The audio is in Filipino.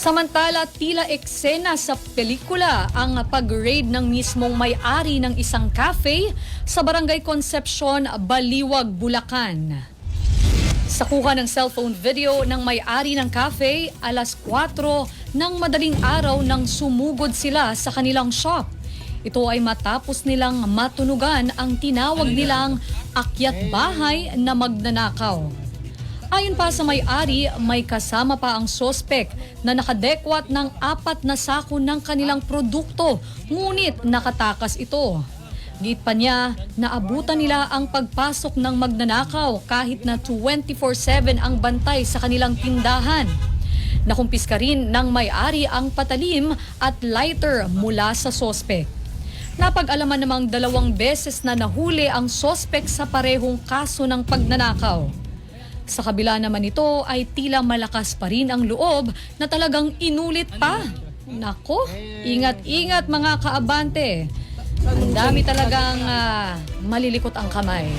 Samantala, tila eksena sa pelikula ang pag-raid ng mismong may-ari ng isang cafe sa Barangay Concepcion, Baliwag, Bulacan. Sa kuha ng cellphone video ng may-ari ng cafe, alas 4 ng madaling araw nang sumugod sila sa kanilang shop. Ito ay matapos nilang matunugan ang tinawag nilang akyat bahay na magnanakaw. Ayon pa sa may-ari, may kasama pa ang sospek na nakadekwat ng apat na sako ng kanilang produkto, ngunit nakatakas ito. Git pa niya, naabutan nila ang pagpasok ng magnanakaw kahit na 24-7 ang bantay sa kanilang tindahan. Nakumpiska rin ng may-ari ang patalim at lighter mula sa sospek. Napag-alaman namang dalawang beses na nahuli ang sospek sa parehong kaso ng pagnanakaw. Sa kabila naman ito ay tila malakas pa rin ang loob na talagang inulit pa. Nako, ingat-ingat mga kaabante. Ang dami talagang ah, malilikot ang kamay.